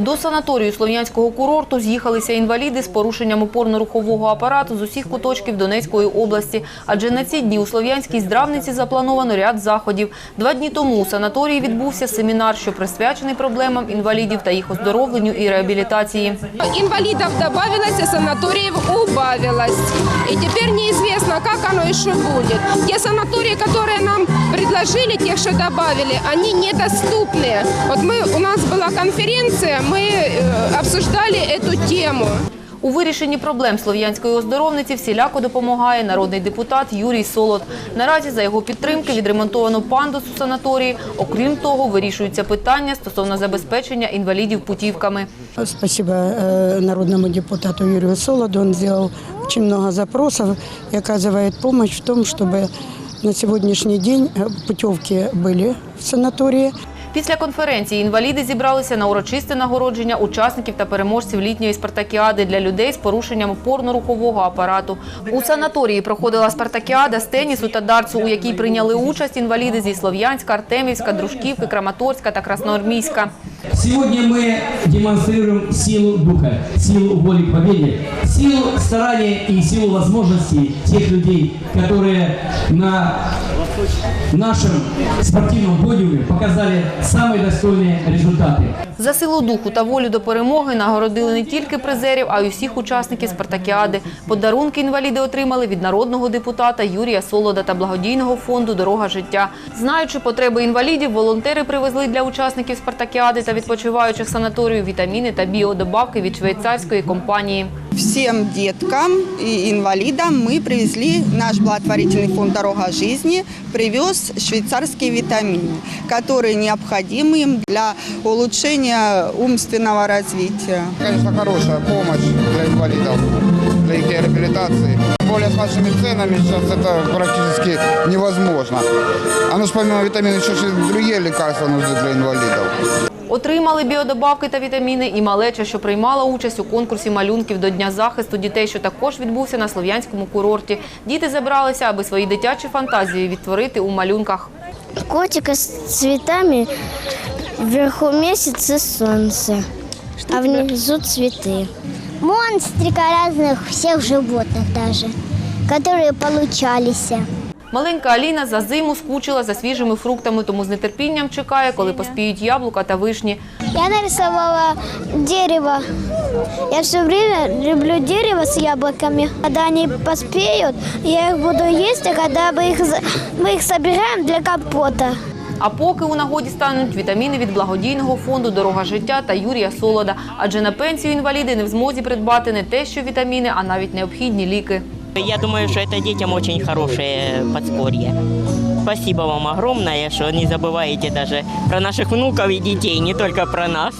До санаторію Слов'янського курорту з'їхалися інваліди з порушенням опорно-рухового апарату з усіх куточків Донецької області. Адже на ці дні у Слов'янській здравниці заплановано ряд заходів. Два дні тому у санаторії відбувся семінар, що присвячений проблемам інвалідів та їх оздоровленню і реабілітації. Инвалидов добавилось, а санаториев убавилось. И теперь неизвестно, как оно еще будет. Те санатории, которые нам предложили, те, что добавили, они недоступны. Вот мы, у нас была конференция, мы э, обсуждали эту тему. У вирішенні проблем слов'янської оздоровниці всіляко допомагає народний депутат Юрій Солод. Наразі за його підтримки відремонтовано пандус у санаторії. Окрім того, вирішуються питання стосовно забезпечення інвалідів путівками. Спасибо э, народному депутату Юрию Солоду. Он сделал очень много запросов и оказывает помощь в том, чтобы на сегодняшний день э, путевки были в санатории. Після конференції інваліди зібралися на урочисте нагородження учасників та переможців літньої спартакіади для людей з порушенням опорно-рухового апарату. У санаторії проходила спартакіада з тенісу та дартсу, у якій прийняли участь інваліди зі Слов'янська, Артемівська, Дружківки, Краматорська та Красноармійська. Сегодня мы демонстрируем силу духа, силу воли к победе, силу старания и силу возможностей тех людей, которые на нашем спортивном подиуме показали самые достойные результаты. За силу духу та волю до перемоги нагородили не тільки призерів, а й усіх учасників спартакіади. Подарунки інваліди отримали від народного депутата Юрія Солода та благодійного фонду Дорога життя. Знаючи потреби інвалідів, волонтери привезли для учасників спартакіади та відпочиваючих санаторію вітаміни та біодобавки від швейцарської компанії. Всем деткам и инвалидам мы привезли, наш благотворительный фонд «Дорога жизни» привез швейцарские витамины, которые необходимы им для улучшения умственного развития. Конечно, хорошая помощь для инвалидов, для их реабилитации. Тем более с нашими ценами сейчас это практически невозможно. А ну ж помимо витаминов еще и другие лекарства нужны для инвалидов. Отримали біодобавки та вітаміни і малеча, що приймала участь у конкурсі малюнків до Дня захисту дітей, що також відбувся на Слов'янському курорті. Діти забралися, аби свої дитячі фантазії відтворити у малюнках. Котика с цветами, вверху месяц и солнце, а внизу цветы. Монстрика разных, всех животных даже, которые получались. Маленька Аліна за зиму скучила за свіжими фруктами, тому з нетерпінням чекає, коли поспіють яблука та вишні. Я нарисовала дерево. Я все время люблю дерево с яблоками. Когда они поспеют, я их буду а когда мы их, за- мы их для компота. А поки у нагоді стануть вітаміни від благодійного фонду Дорога життя та Юрія Солода. Адже на пенсію інваліди не в змозі придбати не те, що вітаміни, а навіть необхідні ліки. Я думаю, что это детям очень хорошее подспорье. Спасибо вам огромное, что не забываете даже про наших внуков и детей, не только про нас.